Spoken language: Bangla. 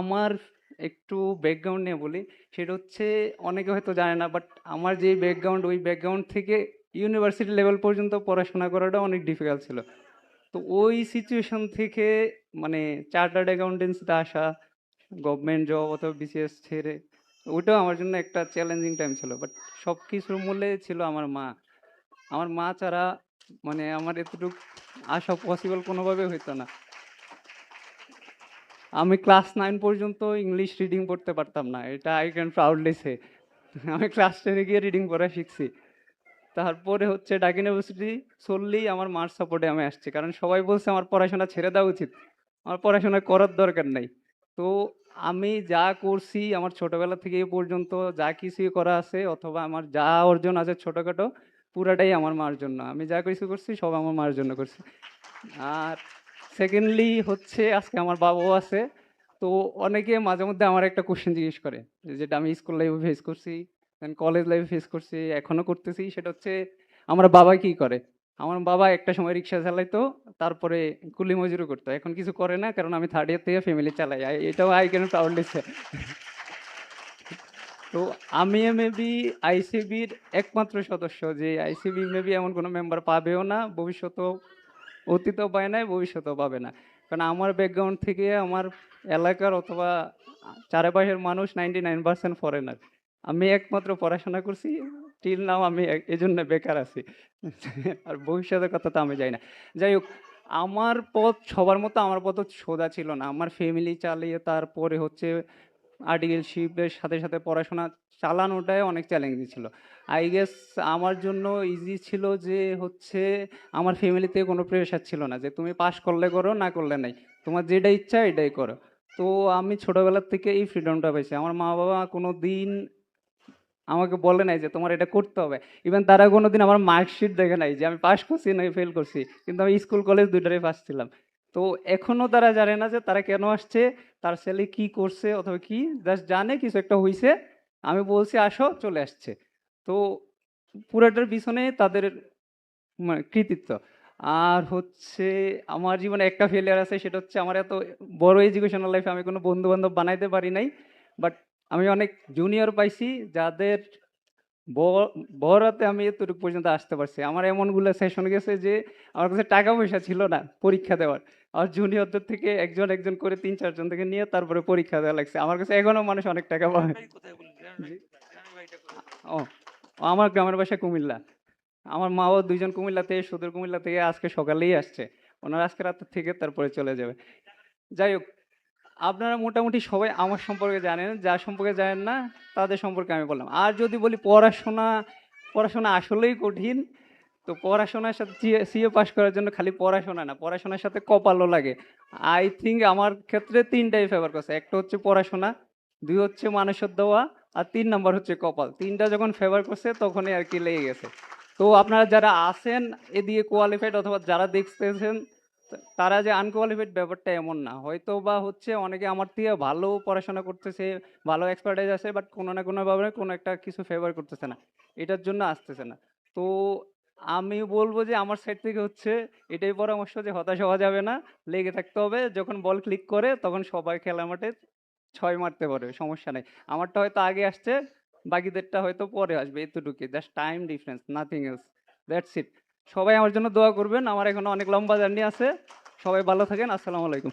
আমার একটু ব্যাকগ্রাউন্ড নিয়ে বলি, সেটা হচ্ছে অনেকে হয়তো জানে না বাট আমার যে ব্যাকগ্রাউন্ড ওই ব্যাকগ্রাউন্ড থেকে ইউনিভার্সিটি লেভেল পর্যন্ত পড়াশোনা করাটা অনেক ডিফিকাল্ট ছিল। তো ওই সিচুয়েশন থেকে মানে চার্টার্ড অ্যাকাউন্টেন্সিতে আসা গভর্নমেন্ট জব অথবা বিসিএস ছেড়ে, ওইটাও আমার জন্য একটা চ্যালেঞ্জিং টাইম ছিল বাট সব কিছুর মূলে ছিল আমার মা। আমার মা ছাড়া মানে আমার এতটুকু আসা পসিবল কোনোভাবে হইতো না। আমি ক্লাস নাইন পর্যন্ত ইংলিশ রিডিং পড়তে পারতাম না। এটা আই ক্যান প্রাউডলি সে আমি ক্লাস টেনে গিয়ে রিডিং পড়া শিখছি। তারপরে হচ্ছে ঢাকা ইউনিভার্সিটি solely আমার মার সাপোর্টে আমি আসছি। কারণ সবাই বলছে, আমার পড়াশোনা ছেড়ে দেওয়া উচিত। আমার পড়াশোনা করার দরকার নাই। তো আমি যা করছি, আমার ছোটোবেলা থেকে এ পর্যন্ত যা কিছুই করা আছে, অথবা আমার যা অর্জন আছে ছোটোখাটো, পুরাটাই আমার মার জন্য। আমি যা কিছু করছি, সব আমার মার জন্য করছি। আর সেকেন্ডলি হচ্ছে আজকে আমার বাবাও আছে, তো অনেকে মাঝে মধ্যে আমার একটা কোশ্চেন জিজ্ঞেস করে যেটা আমি স্কুল লাইফে ফেস করছি কলেজ লাইফে ফেস করছি এখনও করতেছি, সেটা হচ্ছে আমার বাবা কি করে? আমার বাবা একটা সময় রিক্সা চালাইতো, তারপরে কুলি মজুরি করতো, এখন কিছু করে না, কারণ আমি থার্ড ইয়ার থেকে ফ্যামিলি চালাই এটাও আই ক্যান প্রাউডলি সে তো আমি মেবি আইসিবির একমাত্র সদস্য, যে আইসিবি মেবি এমন কোনো মেম্বার পাবেও না, ভবিষ্যতেও অতীতেও পায় নাই, ভবিষ্যতেও পাবে না। কারণ আমার ব্যাকগ্রাউন্ড থেকে আমার এলাকার অথবা চারপাশের মানুষ নাইনটি নাইন পার্সেন্ট ফরেনার আমি একমাত্র পড়াশোনা করছি টিল নাও আমি এই জন্য বেকার আছি। আর ভবিষ্যতের কথা তো আমি যাই না। যাই হোক, আমার পথ সবার মতো আমার পথ সোজা ছিল না। আমার ফ্যামিলি চালিয়ে তারপরে হচ্ছে আর্টিকেলশিপের সাথে সাথে পড়াশোনা চালানোটাই অনেক চ্যালেঞ্জিং ছিল। আই গেস আমার জন্য ইজি ছিল যে হচ্ছে আমার ফ্যামিলিতে কোনো প্রেশার ছিল না যে তুমি পাস করলে করো, না করলে নাই। তোমার যেটা ইচ্ছা এটাই করো। তো আমি ছোটবেলার থেকে এই ফ্রিডমটা পেয়েছি আমার মা বাবা কোনো দিন আমাকে বলে নাই যে তোমার এটা করতে হবে। ইভেন তারা কোনো দিন আমার মার্কশিট দেখে নাই যে আমি পাস করছি না ফেল করছি। কিন্তু আমি স্কুল কলেজ দুইটারই পাস ছিলাম। তো এখনও তারা জানে না যে তারা কেন আসছে, তার ছেলে কি করছে অথবা কি জাস্ট জানে কিছু একটা হয়েছে আমি বলছি, আসো, চলে আসছে। তো পুরোটার পিছনে তাদের মানে কৃতিত্ব। আর হচ্ছে আমার জীবনে একটা ফেলিয়ার আছে, সেটা হচ্ছে আমার এত বড় এডুকেশনাল লাইফে আমি কোনো বন্ধু বান্ধব বানাইতে পারি নাই। বাট আমি অনেক জুনিয়র পাইছি, যাদের ব- বড়তে আমি এতটুকু পর্যন্ত আসতে পারছি। আমার এমনগুলো সেশন গেছে যে আমার কাছে টাকা পয়সা ছিল না পরীক্ষা দেওয়ার। আর জুনিয়রদের থেকে একজন একজন করে তিন চারজন থেকে নিয়ে তারপরে পরীক্ষা দেওয়া লাগছে। আমার কাছে এখনও মানুষ অনেক টাকা। ও ও আমার গ্রামের বাসা কুমিল্লা। আমার মাও দুইজন কুমিল্লা থেকে সুদূর কুমিল্লা থেকে আজকে সকালেই আসছে। ওনারা আজকে রাতের থেকে তারপরে চলে যাবে। যাই হোক আপনারা মোটামুটি সবাই আমার সম্পর্কে জানেন, যার সম্পর্কে জানেন না, তাদের সম্পর্কে আমি বললাম। আর যদি বলি পড়াশোনা পড়াশোনা আসলেই কঠিন, তো পড়াশোনার সাথে সিএ পাস করার জন্য খালি পড়াশোনা না, পড়াশোনার সাথে কপালও লাগে। আই থিঙ্ক আমার ক্ষেত্রে তিনটাই ফেভার করছে। একটা হচ্ছে পড়াশোনা, দুই হচ্ছে মানুষের দেওয়া, আর তিন নম্বর হচ্ছে কপাল। তিনটা যখন ফেভার করছে, তখনই আর কি লেগে গেছে। তো আপনারা যারা আছেন, এদিকে কোয়ালিফাইড অথবা যারা দেখতেছেন তারা যে আনকোয়ালিফাইড ব্যাপারটা এমন না। হয়তো বা হচ্ছে অনেকে আমার থেকে ভালো পড়াশোনা করতেছে, ভালো এক্সপার্টাইজ আছে বাট কোনো না কোনো ভাবে কোনো একটা কিছু ফেভার করতেছে না। এটার জন্য আসতেছে না। তো আমি বলব যে আমার সাইড থেকে হচ্ছে এটাই পরামর্শ যে হতাশ হওয়া যাবে না, লেগে থাকতে হবে। যখন বল ক্লিক করে তখন সবাই খেলা মাঠে ছয় মারতে পারবে, সমস্যা নেই। আমারটা হয়তো আগে আসছে, বাকিদেরটা হয়তো পরে আসবে, এতটুকুই। Just time difference nothing else that's it সবাই আমার জন্য দোয়া করবেন। আমার এখনও অনেক লম্বা জার্নি আছে। সবাই ভালো থাকেন। আসসালামু আলাইকুম।